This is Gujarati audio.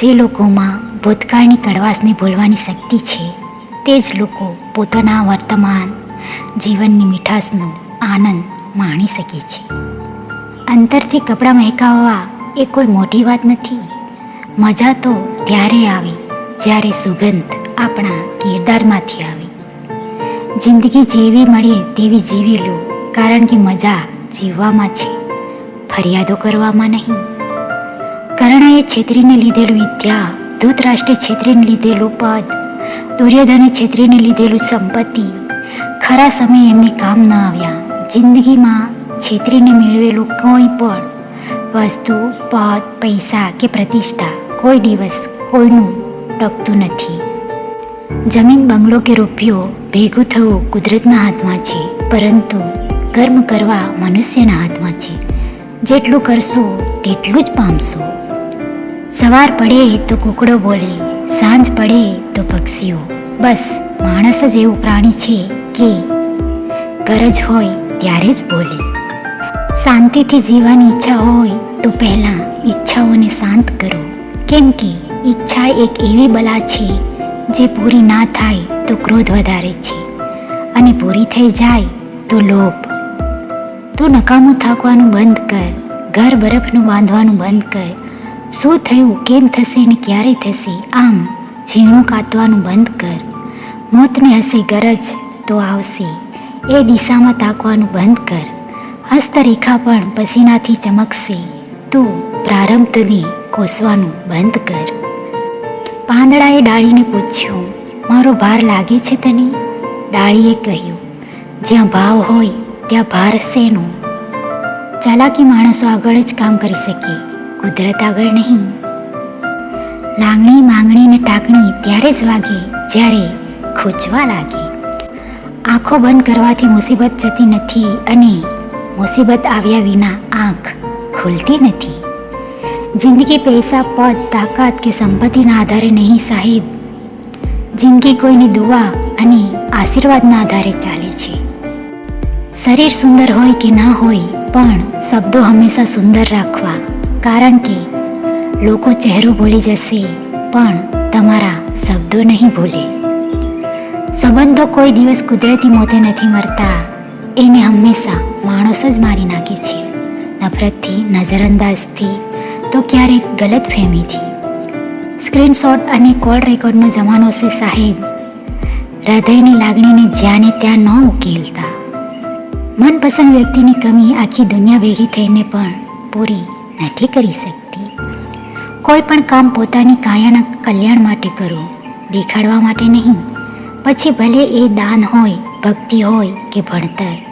જે લોકોમાં ભૂતકાળની કડવાશને ભૂલવાની શક્તિ છે, તે જ લોકો પોતાના વર્તમાન જીવનની મીઠાશનો આનંદ માણી શકે છે. અંતરથી કપડાં મહેકાવવા એ કોઈ મોટી વાત નથી. મજા તો ત્યારે આવે જ્યારે સુગંધ આપણા કિરદારમાંથી આવે. જિંદગી જેવી મળે તેવી જીવી લો, કારણ કે મજા જીવવામાં છે. ફરિયાદો કરવામાં નહીં. કર્ણએ છેતરીને લીધેલું વિદ્યા, ધૂતરાષ્ટ્રે છેતરીને લીધેલું પદ, દુર્યોધને છેતરીને લીધેલું સંપત્તિ. ખરા સમયે એમને કામ ન આવ્યા. જિંદગીમાં છેતરીને મેળવેલું કોઈ પણ વસ્તુ, પદ, પૈસા કે પ્રતિષ્ઠા કોઈ દિવસ કોઈનું ટકતું નથી. જમીન બંગલો કે રૂપિયો ભેગું થવું કુદરતના હાથમાં છે, પરંતુ કર્મ કરવા મનુષ્યના હાથમાં છે. જેટલું કરશો, તેટલું જ પામશો. સવાર પડે તો કુકડો બોલે, સાંજ પડે તો પક્ષીઓ. બસ, માણસ જ એવું પ્રાણી છે કે ગરજ હોય ત્યારે જ બોલે. શાંતિથી જીવવાની ઈચ્છા હોય તો પહેલાં ઈચ્છાઓને શાંત કરો. કેમ કે ઈચ્છા એક એવી બલા છે જે પૂરી ના થાય તો ક્રોધ વધારે છે અને પૂરી થઈ જાય તો લોભ. તું નકામું થાકવાનું બંધ કર, ઘર બરફનું બાંધવાનું બંધ કર શું થયું? કેમ થશે ને ક્યારે થશે? આમ, ઝીણું કાતવાનું બંધ કર. મોતને હશે ગરજ તો આવશે. એ દિશામાં તાકવાનું બંધ કર. હસ્તરેખા પણ પસીનાથી ચમકશે. તું પ્રારંભને કોસવાનું બંધ કર. પાંદડાએ ડાળીને પૂછ્યું, મારો ભાર લાગે છે તને? ડાળીએ કહ્યું, જ્યાં ભાવ હોય, ત્યાં ભાર શેનો ચાલાકી માણસો આગળ જ કામ કરી શકે. કુદરત આગળ નહીં. લાગણી માંગણી ને ટાકણી ત્યારે જ વાગે જ્યારે ખૂંચવા લાગે. આંખો બંધ કરવાથી મુસીબત જતી નથી અને મુસીબત આવ્યા વિના આંખ ખુલતી નથી. જિંદગી પૈસા, પદ, તાકાત કે સંપત્તિના આધારે નહીં સાહેબ. જિંદગી કોઈની દુઆ અને આશીર્વાદના આધારે ચાલે છે. શરીર સુંદર હોય કે ના હોય, પણ શબ્દો હંમેશા સુંદર રાખવા કારણ કે લોકો ચહેરો ભૂલી જશે, પણ તમારા શબ્દો નહીં ભૂલે. સંબંધો કોઈ દિવસ કુદરતી મોતે નથી મરતા. એને હંમેશા માણસ જ મારી નાખે છે. નફરતથી, નજરઅંદાજથી, તો ક્યારેક ગલત ફહેમીથી સ્ક્રીનશોટ અને કોલ રેકોર્ડનો જમાનો છે સાહેબ. હૃદયની લાગણીને જ્યાં ને ત્યાં ન ઉકેલતા. મનપસંદ વ્યક્તિની કમી આખી દુનિયા ભેગી થઈને પણ પૂરી નથી કરી શકતી. કોઈ પણ કામ પોતાની કાયાના કલ્યાણ માટે કરો, દેખાડવા માટે નહીં. પછી ભલે એ દાન હોય, ભક્તિ હોય કે ભણતર.